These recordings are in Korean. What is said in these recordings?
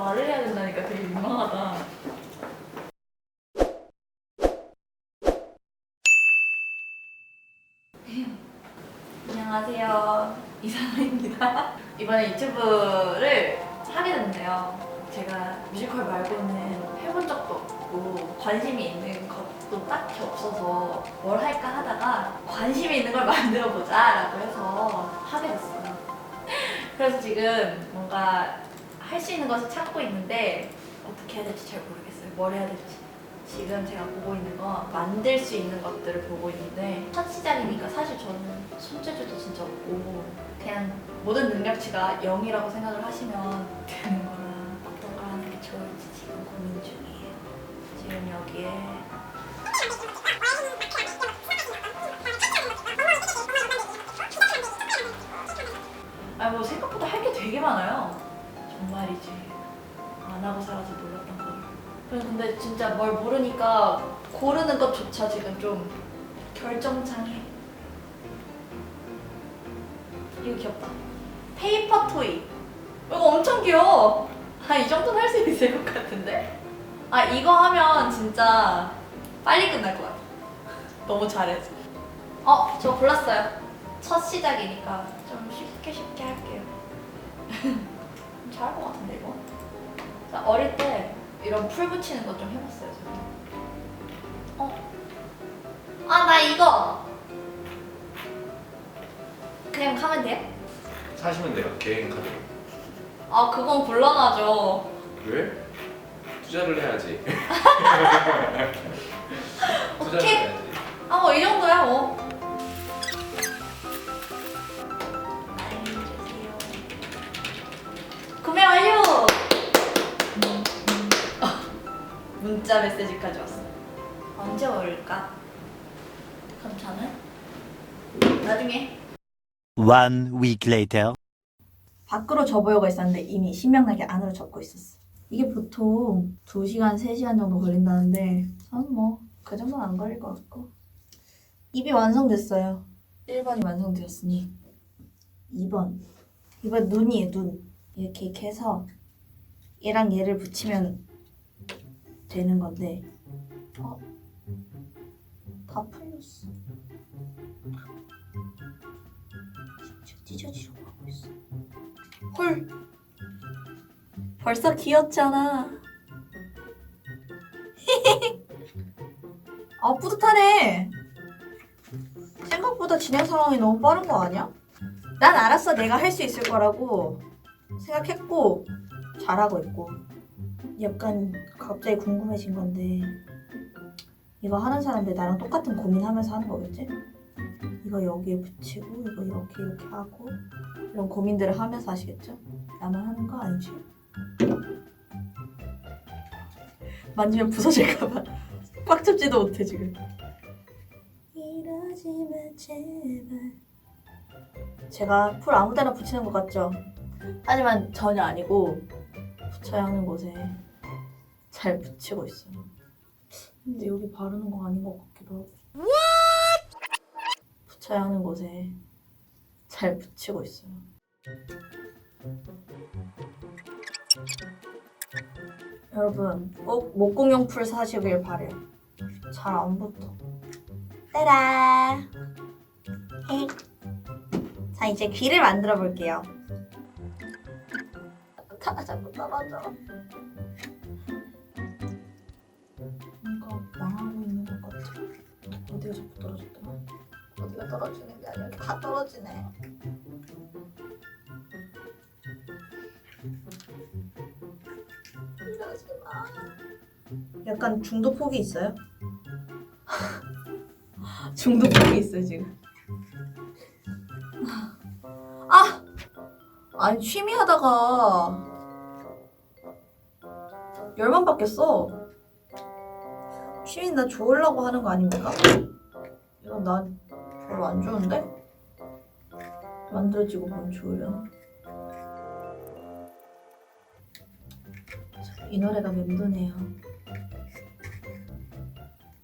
말을 해야 된다니까 되게 민망하다. 안녕하세요. 이사라입니다. 이번에 유튜브를 하게 됐는데요. 제가 뮤지컬 말고는 해본 적도 없고 관심이 있는 것도 딱히 없어서 뭘 할까 하다가 관심이 있는 걸 만들어 보자 라고 해서 하게 됐어요. 그래서 지금 뭔가 할 수 있는 것을 찾고 있는데 어떻게 해야 될지 잘 모르겠어요. 뭘 해야 될지. 지금 제가 보고 있는 건 만들 수 있는 것들을 보고 있는데 첫 시작이니까 사실 저는 손재주도 진짜 없고 그냥 모든 능력치가 0이라고 생각을 하시면 되는 거라 어떤 걸 하는 게 좋을지 지금 고민 중이에요. 지금 여기에 아니 뭐 생각보다 할 게 되게 많아요. 정말이지. 안 하고 살아서 몰랐던 거. 그래서 근데 진짜 뭘 모르니까 고르는 것조차 지금 좀 결정장애. 이거 귀엽다. 페이퍼 토이. 이거 엄청 귀여워. 아, 이 정도는 할 수 있을 것 같은데? 아, 이거 하면 진짜 빨리 끝날 것 같아. 너무 잘해서. 어, 저 골랐어요. 첫 시작이니까 좀 쉽게 쉽게 할게요. 잘할 것 같은데, 이거? 자, 어릴 때 이런 풀 붙이는 거 좀 해봤어요, 저도. 어? 아, 나 이거! 그냥 가면 돼요? 사시면 돼요 개인 카드 아, 그건 곤란하죠. 왜? 투자를 해야지 투자를 오케이. 문자 메시지까지 왔어. 언제 올까? 그럼 저는 나중에 One week later. 밖으로 접어요가 있었는데 이미 신명나게 안으로 접고 있었어. 이게 보통 2시간, 3시간 정도 걸린다는데 저는 뭐 그 정도는 안 걸릴 것 같고 입이 완성됐어요. 1번이 완성되었으니 2번 이번 눈이에요 눈 이렇게 이렇게 해서 얘랑 얘를 붙이면 되는 건데 어? 다 풀렸어. 찢어지려고 하고 있어. 헐 벌써 귀엽잖아 아 뿌듯하네 생각보다 진행 상황이 너무 빠른 거 아니야? 난 알았어 내가 할 수 있을 거라고 생각했고 잘하고 있고 약간 갑자기 궁금해진 건데 이거 하는 사람들 나랑 똑같은 고민하면서 하는 거겠지? 이거 여기에 붙이고 이거 이렇게 이렇게 하고 이런 고민들을 하면서 하시겠죠? 나만 하는 거 아니지? 만지면 부서질까봐 꽉 잡지도 못해 지금 이러지마 제발 제가 풀 아무데나 붙이는 것 같죠? 하지만 전혀 아니고 붙여야 하는 곳에 잘 붙이고 있어요 근데 여기 바르는 거 아닌 것 같기도 하고 붙여야 하는 곳에 잘 붙이고 있어요 여러분 꼭 목공용 풀 사시길 바래요. 잘 안 붙어. 따라. 자 이제 귀를 만들어 볼게요. 떨어져. 뭔가 망하고 있는 것 같아. 어디가 자꾸 떨어졌더라? 어디가 떨어지는 게 아니라 다 떨어지네. 이러지 마. 약간 중도 폭이 있어요? 중도 폭이 있어요 지금. 아, 아니 취미 하다가 열만 받겠어. 취미 나 좋으려고 하는 거 아닙니까? 이건 난 별로 안 좋은데? 만들어지고 보면 좋으려나? 이 노래가 맴도네요.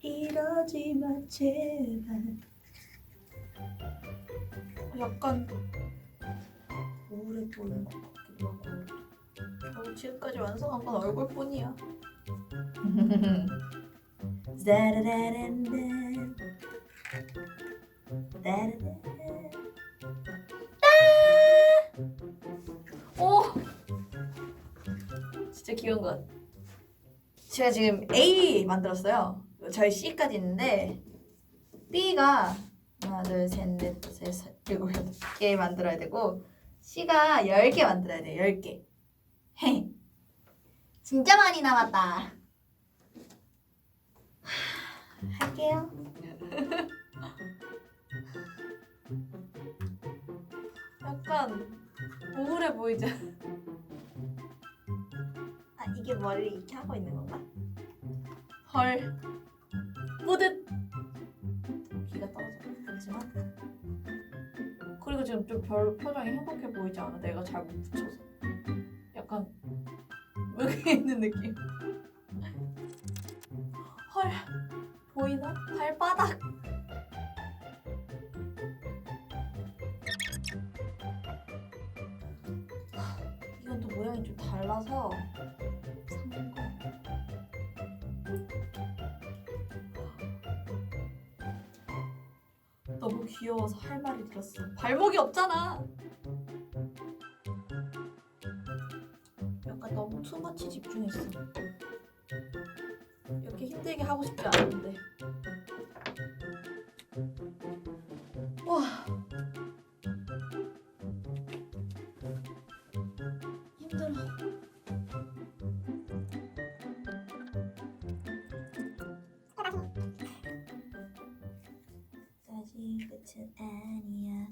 이러지 마 제발. 약간 우울해. 뭐 지금까지 완성한 건 얼굴뿐이야. 짜라라란란. 따라라란. 따! 오! 진짜 귀여운 것. 제가 지금 A 만들었어요. 저희 C까지 있는데 B가 하나 둘 셋 넷 다섯 여섯 일곱 여덟 개 만들어야 되고 C가 10개 만들어야 돼요. 10개. 헤. 진짜 많이 남았다. 하, 할게요. 약간 우울해 보이지? 아 이게 머리를 이렇게 하고 있는 건가? 헐. 뿌듯. 귀가 떨어졌지만. 그리고 지금 좀 별로 표정이 행복해 보이지 않아? 내가 잘 못 붙여서. 있는 느낌. 헐. 보이나? 발바닥. 이건 또 모양이 좀 달라서 상한 거. 너무 귀여워서 할 말이 들었어. 발목이 없잖아. 투머치 집중했어. 이렇게 힘들게 하고 싶지 않은데. 와. 힘들어. 끝은 아니야.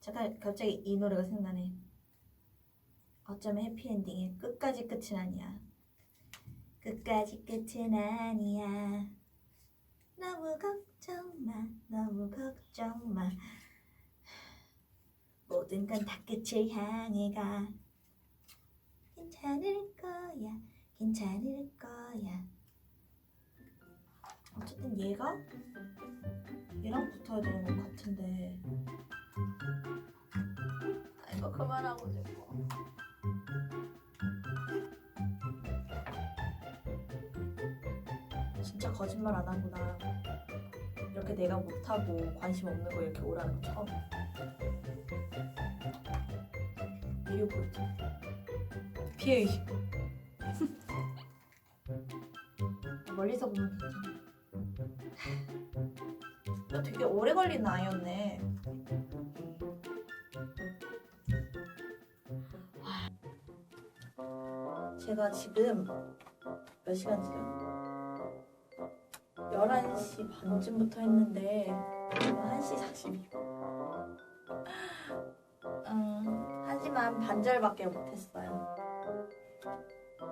잠깐 갑자기 이 노래가 생각나네. 어쩌면 해피엔딩의 끝까지 끝은 아니야. 끝까지 끝은 아니야. 너무 걱정 마, 너무 걱정 마. 모든 건 다 끝을 향해 가. 괜찮을 거야, 괜찮을 거야. 어쨌든 얘가 얘랑 붙어야 되는 것 같은데. 아, 이거 그만하고 싶어. 진짜 거짓말 안 하구나. 이렇게 내가 못하고 관심 없는 거 이렇게 오라는 거 처음. 이유 보이지? 피해 의식. 멀리서 보면 괜찮아. 나 되게 오래 걸리는 아이였네. 제가 지금 몇 시간째죠? 11시 반쯤부터 했는데 지금 1시 42분. 음, 하지만 반절밖에 못했어요.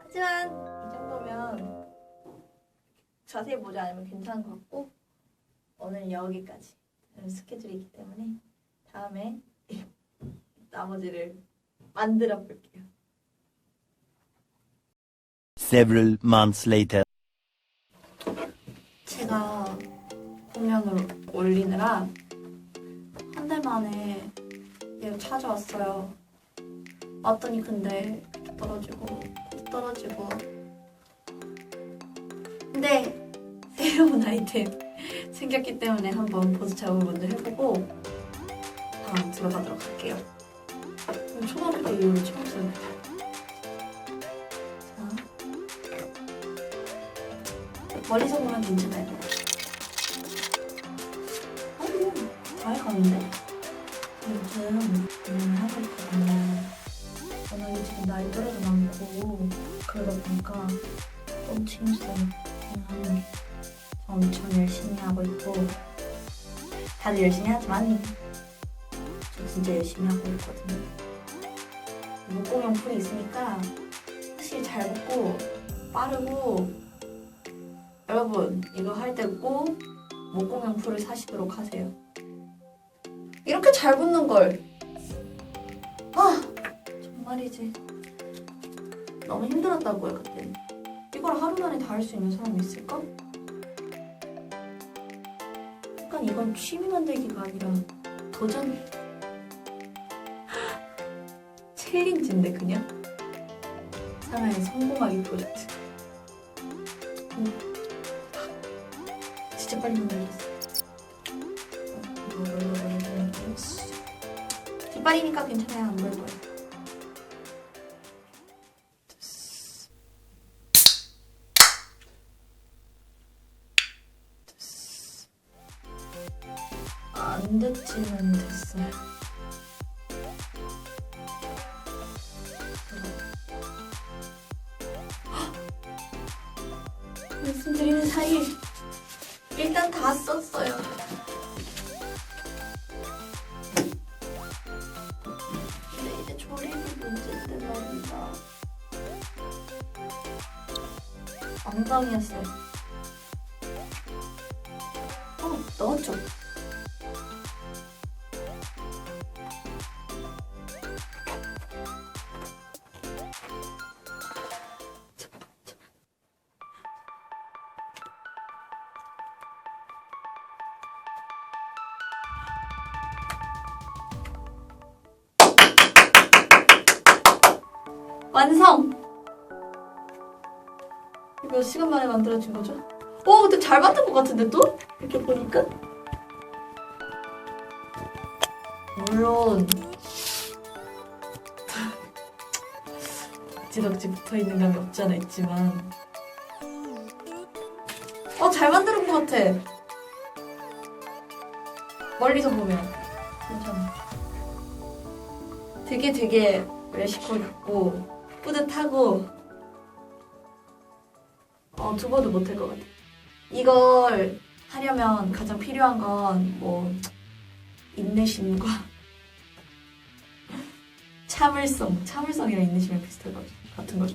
하지만 이 정도면 자세히 보지 않으면 괜찮은 것 같고 오늘 여기까지 스케줄이 있기 때문에 다음에 나머지를 만들어 볼게요. Several months later. 제가 공연을 올리느라 한 달 만에 얘가 찾아왔어요. 왔더니 근데 떨어지고 또 떨어지고 근데 새로운 아이템 생겼기 때문에 한번 보스 작업을 먼저 해보고 다음 들어가도록 할게요. 초등학교 때 이후로 처음 써요. 자, 멀리서 보면 괜찮아요. 아이고, 잘 가는데? 요즘 음, 하고 있거든요. 저는 지금 나이 또래도 많고 그러다 보니까 재밌어요. 그냥 엄청 열심히 하고 있고 다들 열심히 하지만 저 진짜 열심히 하고 있거든요. 목공용 풀이 있으니까 확실히 잘 붙고 빠르고 여러분 이거 할 때 꼭 목공용 풀을 사시도록 하세요. 이렇게 잘 붙는 걸. 아 정말이지. 너무 힘들었다고요 그때는. 이걸 하루 만에 다 할 수 있는 사람이 있을까? 약간 이건 취미 만들기가 아니라 도전 챌린지인데 그냥 하나의 성공하기 프로젝트. 오. 진짜 빨리 만들었어. 뒷발이니까 괜찮아요. 안 거예요. 안 됐지만 됐어요. 엉덩이였어요. 어, 넣었죠. 완성! 몇 시간 만에 만들어진 거죠? 오, 근데 잘 만든 것 같은데 또? 이렇게 보니까? 물론 덕지덕지 붙어있는 감이 없지 않아 있지만 어, 잘 만든 것 같아 멀리서 보면 괜찮아 되게 되게 멕시코 같고 뿌듯하고 어, 두 번도 못할 것 같아. 이걸 하려면 가장 필요한 건 뭐 인내심과 참을성, 참을성이랑 인내심이 비슷한 거죠. 같은 거죠.